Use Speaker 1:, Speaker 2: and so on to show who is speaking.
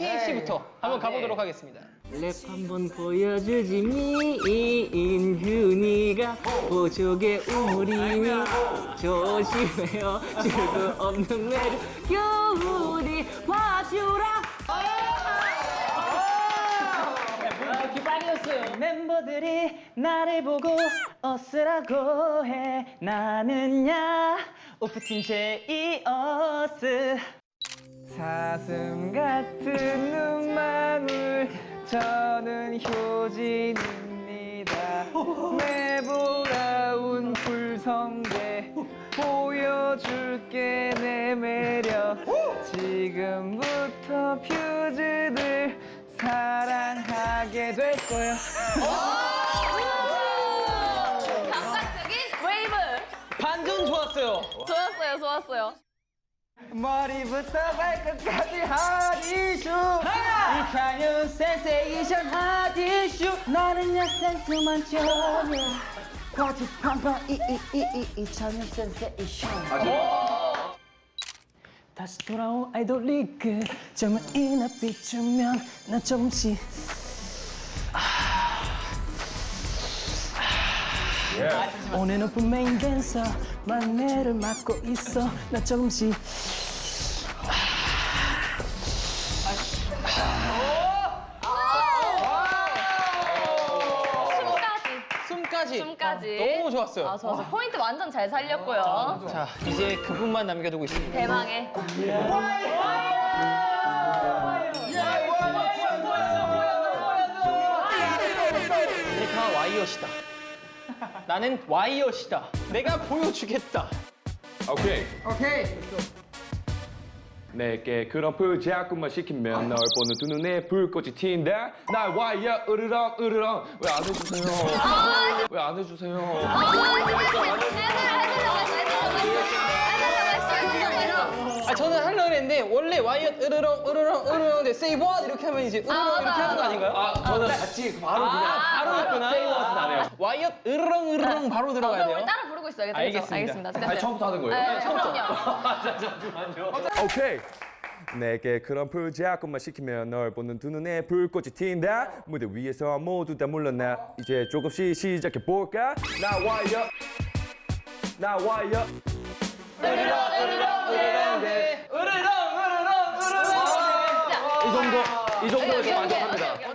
Speaker 1: A부터 한번 가보도록 하겠습니다.
Speaker 2: 랩 한번 보여주지 미인준이가 보조개 우물이니 조심해요. 줄도 없는 매력 겨울이 봐주라. 기빨렸어요. 멤버들이 나를 보고 어스라고 해. 나는야 오프팀 제이어스 사슴 같은 눈망울 저는 효진입니다 내보라운 불성대 보여줄게 내 매력 지금부터 퓨즈들 사랑하게 될 거야
Speaker 3: 감각적인 웨이브.
Speaker 1: 반전 좋았어요.
Speaker 3: 좋았어요, 좋았어요.
Speaker 2: 머리부터 발끝까지 핫이슈. 이찬윤 센세이션 핫이슈. 나는 야 센스만 전혀 팡팡 이이이이 이찬윤 센세이션. 다시 돌아온 아이돌 리그. 점을 이나 비추면 나 조금씩 오늘은 분 메인 댄서 막내를 맡고 있어 나 조금씩
Speaker 3: 숨까지.
Speaker 1: 숨까지.
Speaker 3: 숨까지.
Speaker 1: 너무 좋았어요.
Speaker 3: 아, 좋았어. 포인트 완전 잘 살렸고요.
Speaker 1: 자, 이제 그분만 남겨두고 있습니다.
Speaker 3: 대망의.
Speaker 1: 내가 와이엇이다. 나는 와이엇이다. 내가 보여주겠다.
Speaker 4: 오케이. 오케이. 내게 그런 불자꾸만 시키면 널 보는 두 눈에 불꽃이 튄다. 날 와야 으르렁 으르렁 왜 안 해주세요? 왜 안 해주세요?
Speaker 1: 아, 저는 하려고 했는데 원래 와이엇 으르렁 으르렁 으르렁 데 세이브 이렇게 하면 이제 으르렁
Speaker 3: 아,
Speaker 1: 이렇게
Speaker 3: 맞아,
Speaker 1: 하는 거 아닌가요?
Speaker 4: 아 저는 같이 바로 그냥
Speaker 1: 바로 했구나.
Speaker 4: 세이버스 나네요.
Speaker 1: 와이엇 으르렁 으르렁 바로 들어가야
Speaker 3: 그럼 우리
Speaker 1: 돼요.
Speaker 3: 따라 부르고 있어야겠다.
Speaker 1: 알겠습니다.
Speaker 3: 알겠습니다. 됐어요.
Speaker 4: 아니 처음부터 하는 거예요?
Speaker 3: 네, 그럼요.
Speaker 4: 오케이. 내게 그런 불자꾸만 시키면 널 보는 두 눈에 불꽃이 튄다. 무대 위에서 모두 다 물러나. 이제 조금씩 시작해 볼까? 나 와요. 나 와요.
Speaker 1: 으르렁 으르렁 으르렁 데 으르렁 으르렁 으르렁
Speaker 4: 이 정도 이 정도에서 만족합니다.